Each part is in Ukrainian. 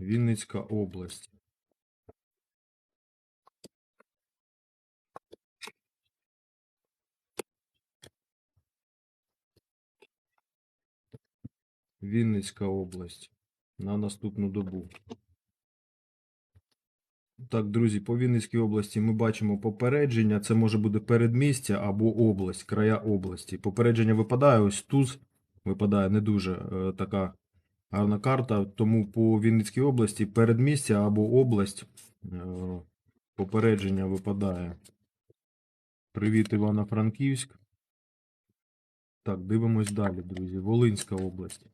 Вінницька область. Вінницька область на наступну добу. Так, друзі, по Вінницькій області ми бачимо попередження. Це може бути передмістя або область, края області. Попередження випадає, ось туз випадає не дуже е, така гарна карта. Тому по Вінницькій області передмістя або область е, попередження випадає. Привіт, Івано-Франківськ. Так, дивимось далі, друзі. Волинська область.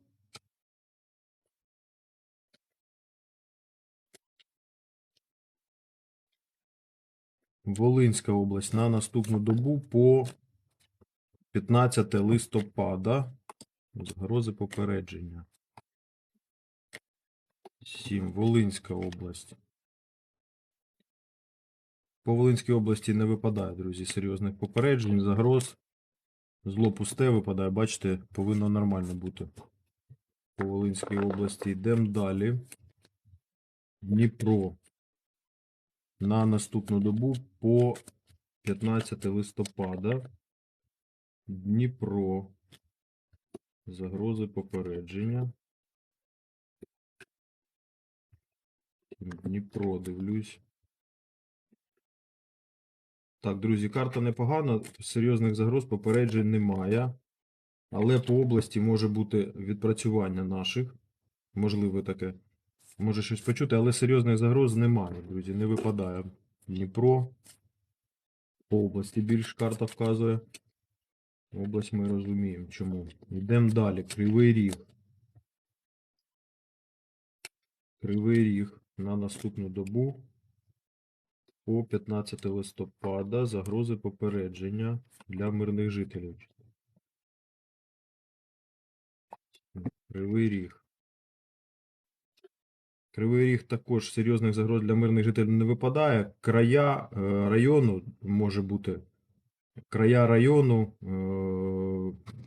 Волинська область на наступну добу по 15 листопада. Загрози попередження. 7. Волинська область. По Волинській області не випадає, друзі, серйозних попереджень, загроз. Зло пусте випадає, бачите, повинно нормально бути. По Волинській області йдемо далі. Дніпро. На наступну добу по 15 листопада. Дніпро. Загрози попередження. Дніпро дивлюсь. Так, друзі, карта непогана, серйозних загроз попереджень немає. Але по області може бути відпрацювання наших. Можливо таке. Може щось почути, але серйозних загроз немає, друзі. Не випадає. Дніпро. По області більш карта вказує. Область ми розуміємо, чому. Йдемо далі. Кривий ріг. Кривий ріг на наступну добу по 15 листопада загрози попередження для мирних жителів. Кривий ріг. Кривий ріг також серйозних загроз для мирних жителів не випадає. Края е, району може бути. Края району е,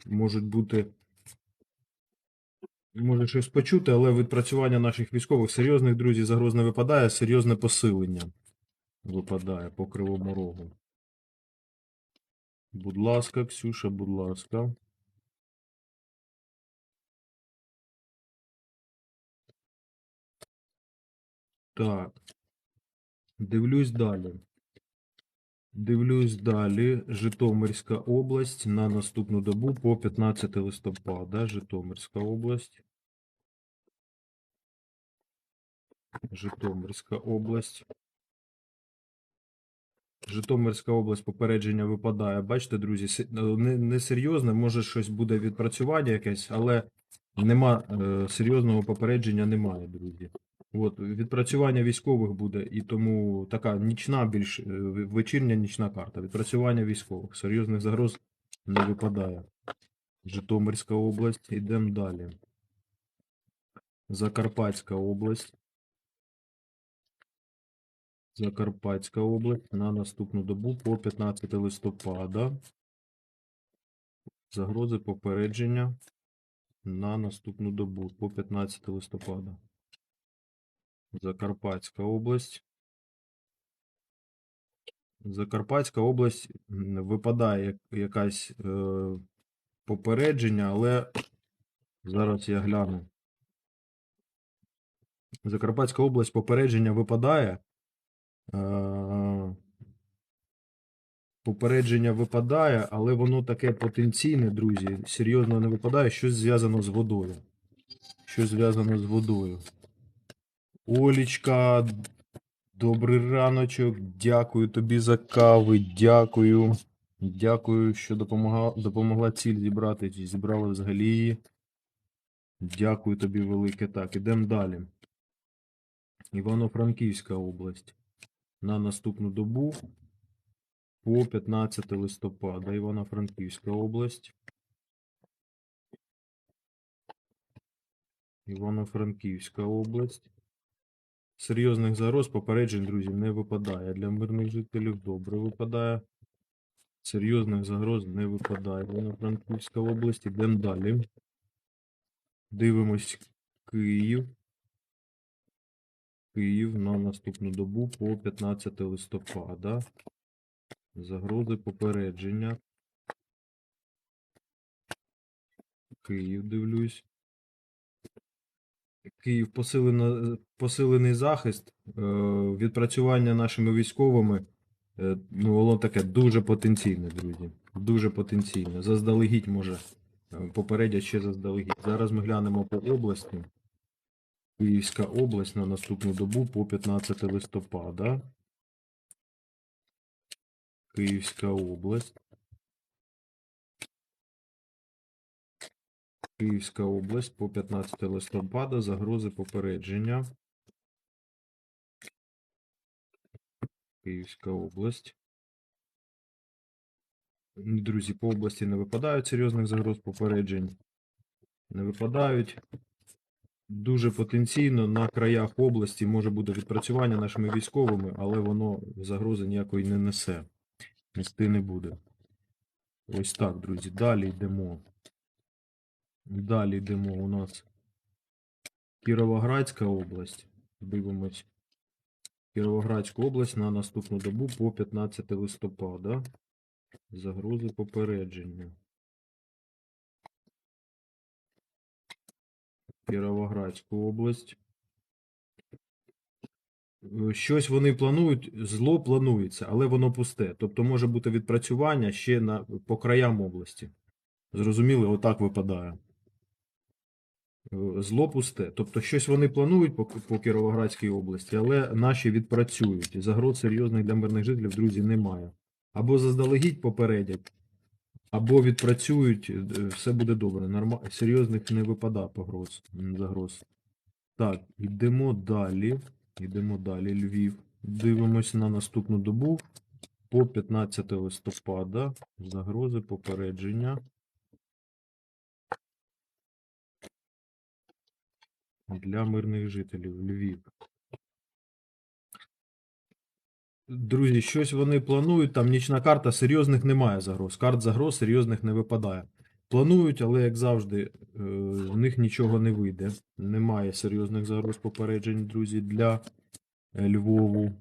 можуть бути. Може щось почути, але відпрацювання наших військових серйозних друзі загроз не випадає, серйозне посилення випадає по кривому рогу. Будь ласка, Ксюша, будь ласка. Так. Дивлюсь далі. Дивлюсь далі. Житомирська область на наступну добу по 15 листопада. Житомирська область. Житомирська область. Житомирська область попередження випадає. Бачите, друзі, се- е, не, не може щось буде відпрацювання якесь, але нема е, серйозного попередження немає, друзі. От, відпрацювання військових буде, і тому така нічна, більш е, вечірня нічна карта. Відпрацювання військових. Серйозних загроз не випадає. Житомирська область. Йдемо далі. Закарпатська область. Закарпатська область на наступну добу по 15 листопада. Загрози попередження на наступну добу по 15 листопада. Закарпатська область. Закарпатська область випадає як- якась е, попередження, але зараз я гляну. Закарпатська область попередження випадає. Е, Попередження випадає, але воно таке потенційне, друзі. Серйозно не випадає. Щось зв'язано з водою. Щось зв'язано з водою. Олічка, добрий раночок. Дякую тобі за кави. Дякую. Дякую, що допомогла, допомогла ціль зібрати. чи Зібрали взагалі. Дякую тобі велике. Так, ідемо далі. Івано-Франківська область. На наступну добу по 15 листопада. Івано-Франківська область. Івано-Франківська область. Серйозних загроз попереджень, друзі, не випадає. Для мирних жителів добре випадає. Серйозних загроз не випадає. Івано-Франківська область. Йдемо далі. Дивимось Київ. Київ на наступну добу по 15 листопада. Загрози попередження. Київ дивлюсь. Київ посилено, посилений захист, е, відпрацювання нашими військовими. е, Ну, воно таке дуже потенційне, друзі. Дуже потенційне. Заздалегідь може. е, Попередять ще заздалегідь. Зараз ми глянемо по області. Київська область на наступну добу по 15 листопада. Київська область. Київська область по 15 листопада. Загрози попередження. Київська область. Друзі, по області не випадають серйозних загроз попереджень. Не випадають. Дуже потенційно на краях області може бути відпрацювання нашими військовими, але воно загрози ніякої не несе. Нести не буде. Ось так, друзі. Далі йдемо. Далі йдемо у нас Кіровоградська область. Дивимось. Кіровоградську область на наступну добу по 15 листопада. Загрози попередження. Кіровоградську область. Е, Щось вони планують, зло планується, але воно пусте. Тобто може бути відпрацювання ще на, по краям області. Зрозуміли, отак випадає. Е, Зло пусте. Тобто щось вони планують по, по Кіровоградській області, але наші відпрацюють. Загроз серйозних для мирних жителів, друзі, немає. Або заздалегідь попередять, або відпрацюють, е, все буде добре. Норма... Серйозних не випадає погроз, загроз. Так, йдемо далі. Йдемо далі. Львів. Дивимось на наступну добу. По 15 листопада. Загрози попередження. Для мирних жителів. Львів. Друзі, щось вони планують, там нічна карта, серйозних немає загроз. Карт загроз серйозних не випадає. Планують, але як завжди, е, в них нічого не вийде. Немає серйозних загроз попереджень, друзі, для е, Львову.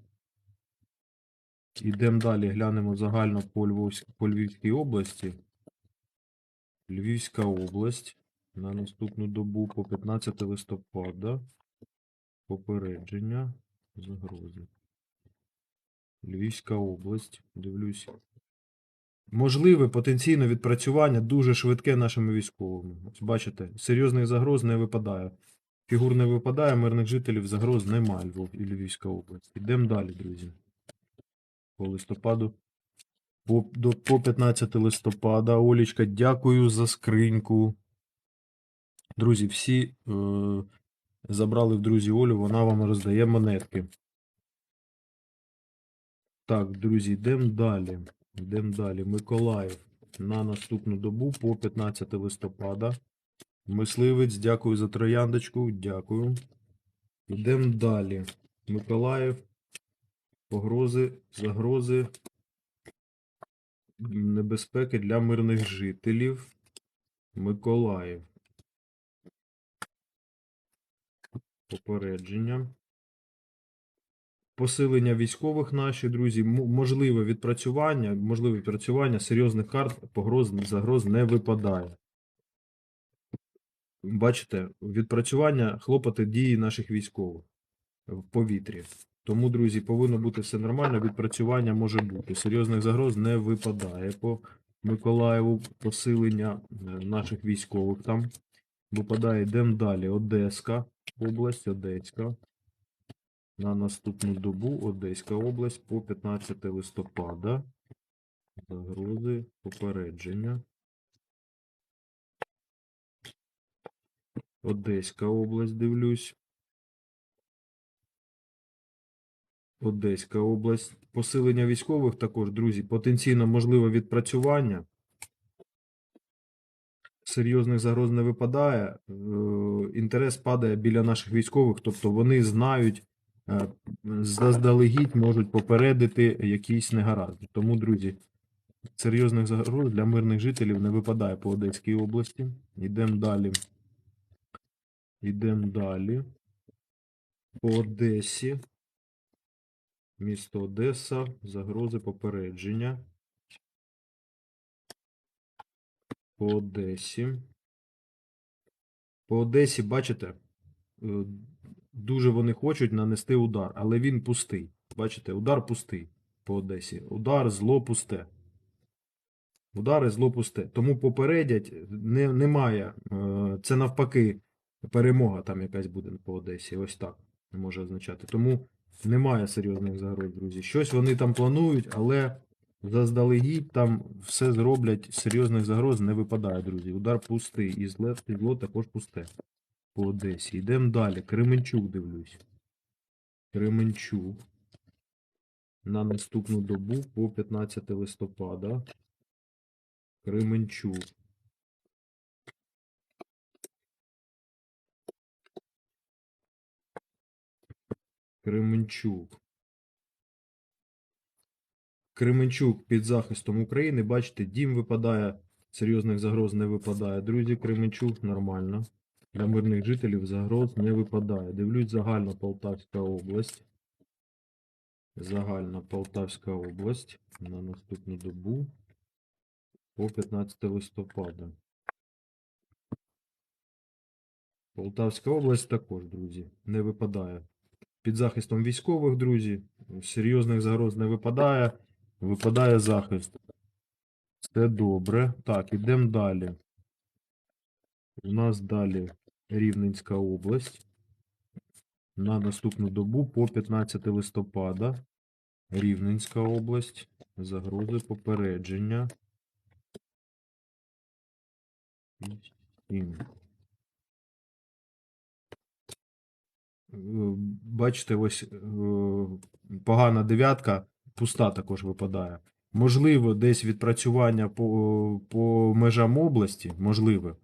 Ідемо далі, глянемо загально по, Львовськ... по Львівській області. Львівська область на наступну добу по 15 листопада. Попередження загрози. Львівська область. Дивлюсь. Можливе потенційне відпрацювання дуже швидке нашими військовими. Ось бачите, серйозних загроз не випадає. Фігур не випадає, мирних жителів загроз немає Львов і Львівська область. Йдемо далі, друзі. По листопаду. По, до, по 15 листопада. Олічка, дякую за скриньку. Друзі, всі е, забрали в друзі Олю, вона вам роздає монетки. Так, друзі, йдемо далі. Йдемо далі. Миколаїв на наступну добу по 15 листопада. Мисливець, дякую за трояндочку. Дякую. Йдемо далі. Миколаїв. Погрози, загрози. Небезпеки для мирних жителів. Миколаїв. Попередження. Посилення військових наші, друзі, можливе відпрацювання, можливе відпрацювання серйозних карт, погроз, загроз не випадає. Бачите, відпрацювання, хлопоти дії наших військових в повітрі. Тому, друзі, повинно бути все нормально, відпрацювання може бути. Серйозних загроз не випадає по Миколаєву посилення е, наших військових там. Випадає, йдемо далі. Одеська область, Одеська. На наступну добу Одеська область по 15 листопада. Загрози, попередження. Одеська область, дивлюсь. Одеська область. Посилення військових також, друзі, потенційно можливе відпрацювання. Серйозних загроз не випадає. Е, Інтерес падає біля наших військових, тобто вони знають, е, заздалегідь можуть попередити якісь негаразди. Тому, друзі, серйозних загроз для мирних жителів не випадає по Одеській області. Йдемо далі. Йдемо далі. По Одесі. Місто Одеса. Загрози попередження. По Одесі. По Одесі, бачите, е, дуже вони хочуть нанести удар, але він пустий. Бачите, удар пустий по Одесі. Удар, зло пусте. Удари зло пусте. Тому попередять не, немає. е, Це навпаки перемога там якась буде по Одесі. Ось так може означати. Тому немає серйозних загроз, друзі. Щось вони там планують, але заздалегідь там все зроблять. Серйозних загроз не випадає, друзі. Удар пустий. І і зло також пусте. По Одесі. Йдемо далі. Кременчук дивлюсь. Кременчук. На наступну добу по 15 листопада. Кременчук. Кременчук. Кременчук під захистом України. Бачите, дім випадає, серйозних загроз не випадає. Друзі, Кременчук нормально. Для мирних жителів загроз не випадає. Дивлюсь загальна Полтавська область. Загальна Полтавська область на наступну добу по 15 листопада. Полтавська область також, друзі, не випадає. Під захистом військових, друзі, серйозних загроз не випадає. Випадає захист. Це добре. Так, ідемо далі. У нас далі Рівненська область. На наступну добу по 15 листопада. Рівненська область. Загрози попередження. Е, Бачите, ось е, погана дев'ятка, пуста також випадає. Можливо, десь відпрацювання по, по межам області, можливо,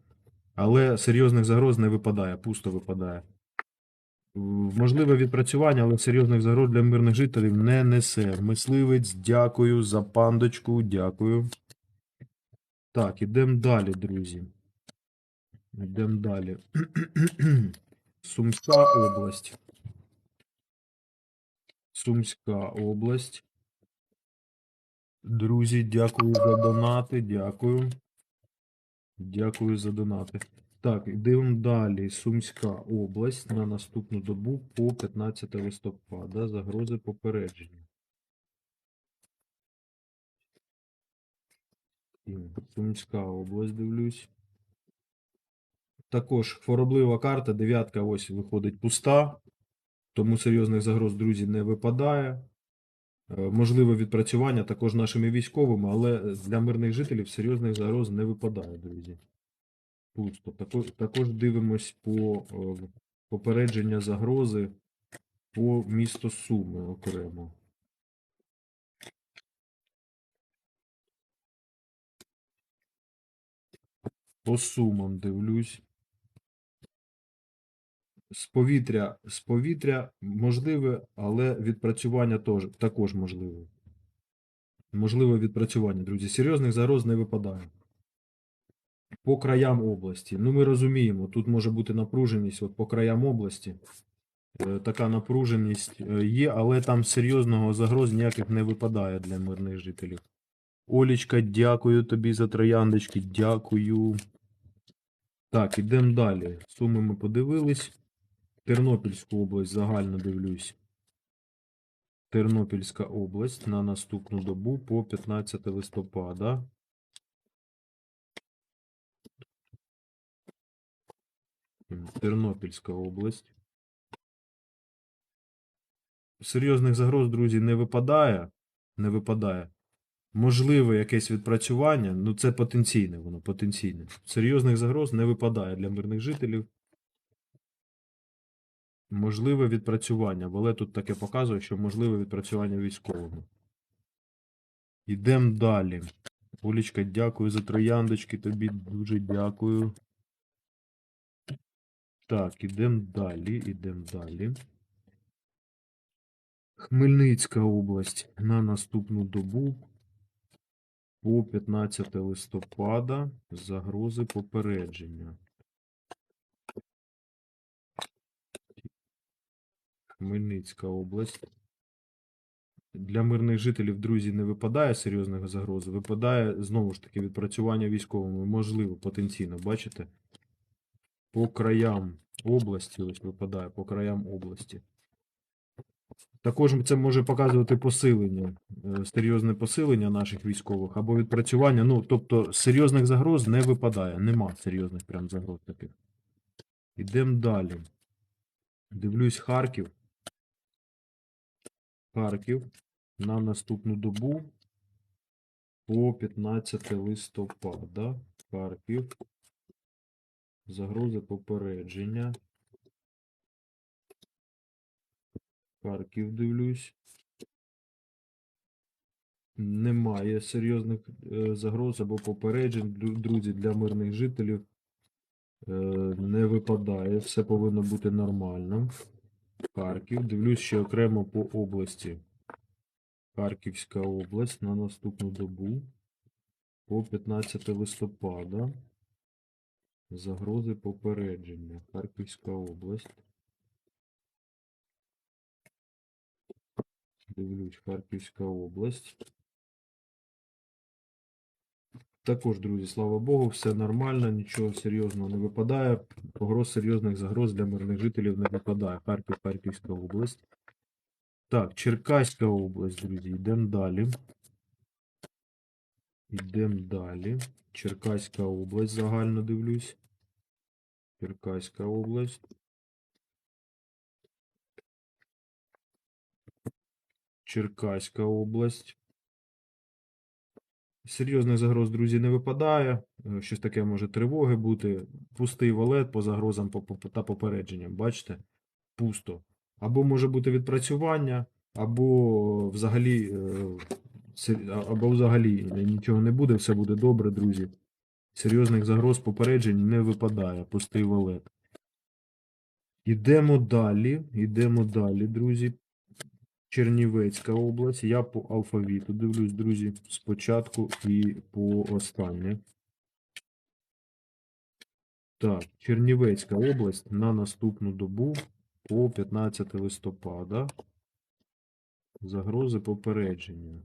але серйозних загроз не випадає, пусто випадає. Можливе відпрацювання, але серйозних загроз для мирних жителів не несе. Мисливець, дякую за пандочку, дякую. Так, ідемо далі, друзі. Йдемо далі. Сумська область. Сумська область. Друзі, дякую за донати. Дякую. Дякую за донати. Так, йдемо далі. Сумська область на наступну добу по 15 листопада. Загрози попередження. Сумська область, дивлюсь. Також хвороблива карта, дев'ятка ось виходить пуста, тому серйозних загроз, друзі, не випадає. Е, Можливе відпрацювання також нашими військовими, але для мирних жителів серйозних загроз не випадає, друзі. Пусто. Також, дивимось по е, попередження загрози по місто Суми окремо. По Сумам дивлюсь. З повітря, з повітря можливе, але відпрацювання теж, також можливе. Можливе відпрацювання, друзі. Серйозних загроз не випадає. По краям області. Ну, ми розуміємо, тут може бути напруженість от по краям області. Е, Така напруженість е, є, але там серйозного загроз ніяких не випадає для мирних жителів. Олічка, дякую тобі за трояндочки, дякую. Так, ідемо далі. Суми ми подивились. Тернопільську область загально дивлюсь. Тернопільська область на наступну добу по 15 листопада. Тернопільська область. Серйозних загроз, друзі, не випадає. Не випадає. Можливе якесь відпрацювання, ну це потенційне, воно потенційне. Серйозних загроз не випадає для мирних жителів. Можливе відпрацювання. Вале тут таке показує, що можливе відпрацювання військового. Йдемо далі. Олічка, дякую за трояндочки. Тобі дуже дякую. Так, ідемо далі, ідемо далі. Хмельницька область на наступну добу по 15 листопада загрози попередження. Хмельницька область. Для мирних жителів, друзі, не випадає серйозних загроз. Випадає знову ж таки відпрацювання військовими. Можливо, потенційно, бачите? По краям області, ось випадає, по краям області. Також це може показувати посилення, е, серйозне посилення наших військових або відпрацювання. Ну, тобто серйозних загроз не випадає. Нема серйозних прям загроз таких. Ідемо далі. Дивлюсь Харків. Харків на наступну добу по 15 листопада. Харків. Загрози попередження. Харків дивлюсь. Немає серйозних е, загроз або попереджень, друзі, для мирних жителів. Е, Не випадає, все повинно бути нормально. Харків. Дивлюсь ще окремо по області. Харківська область на наступну добу по 15 листопада. Загрози попередження. Харківська область. Дивлюсь, Харківська область. Також, друзі, слава Богу, все нормально, нічого серйозного не випадає. Погроз серйозних загроз для мирних жителів не випадає. Харків, Харківська область. Так, Черкаська область, друзі, йдемо далі. Йдемо далі. Черкаська область, загально дивлюсь. Черкаська область. Черкаська область. Серйозних загроз, друзі, не випадає. Е, Щось таке може тривоги бути. Пустий валет по загрозам та попередженням. Бачите? Пусто. Або може бути відпрацювання, або взагалі, е, або взагалі нічого не буде, все буде добре, друзі. Серйозних загроз попереджень не випадає. Пустий валет. Ідемо далі. Ідемо далі, друзі. Чернівецька область. Я по алфавіту дивлюсь, друзі, спочатку і по останнє. Так, Чернівецька область на наступну добу по 15 листопада. Загрози попередження.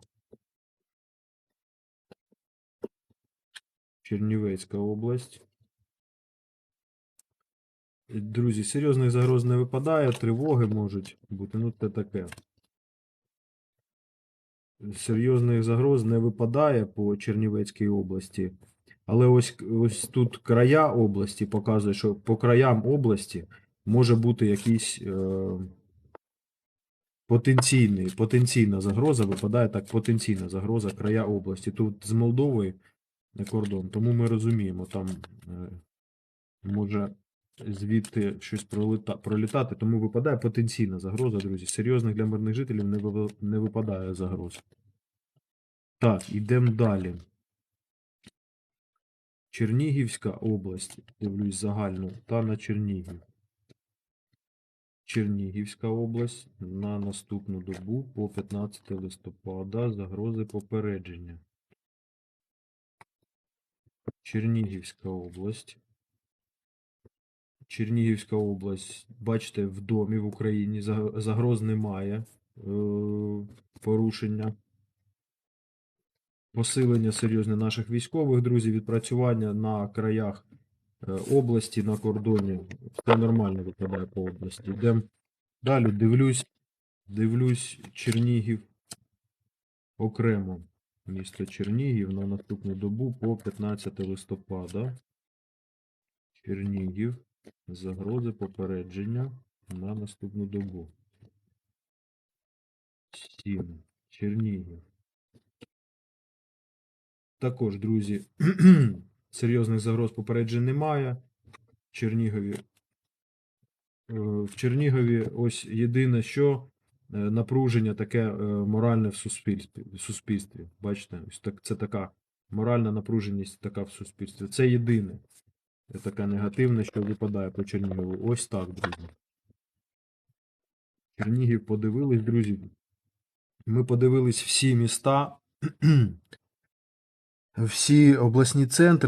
Чернівецька область. Друзі, серйозних загроз не випадає, тривоги можуть бути. Ну, це таке. Серйозних загроз не випадає по Чернівецькій області. Але ось, ось тут края області показує, що по краям області може бути якийсь е, потенційна загроза, випадає так, потенційна загроза края області. Тут з Молдовою кордон, тому ми розуміємо, там е, може звідти щось проліта, пролітати, тому випадає потенційна загроза, друзі. Серйозних для мирних жителів не, ви- не випадає загроз. Так, ідемо далі. Чернігівська область, дивлюсь загально, та на Чернігів. Чернігівська область на наступну добу по 15 листопада загрози попередження. Чернігівська область. Чернігівська область, бачите, в домі в Україні загроз немає е, порушення. Посилення серйозне наших військових, друзі, відпрацювання на краях е, області, на кордоні. Все нормально виглядає по області. Йдемо далі, дивлюсь, дивлюсь Чернігів окремо. Місто Чернігів на наступну добу по 15 листопада. Чернігів. Загрози попередження на наступну добу. 7. Чернігів. Також, друзі, серйозних загроз попереджень немає. Чернігові. Е, В Чернігові ось єдине, що е, напруження таке е, моральне в суспільстві. В суспільстві. Бачите, ось так, це така моральна напруженість така в суспільстві. Це єдине. Таке негативне, що випадає по Чернігову. Ось так, друзі. Чернігів подивились, друзі. Ми подивились всі міста, всі обласні центри.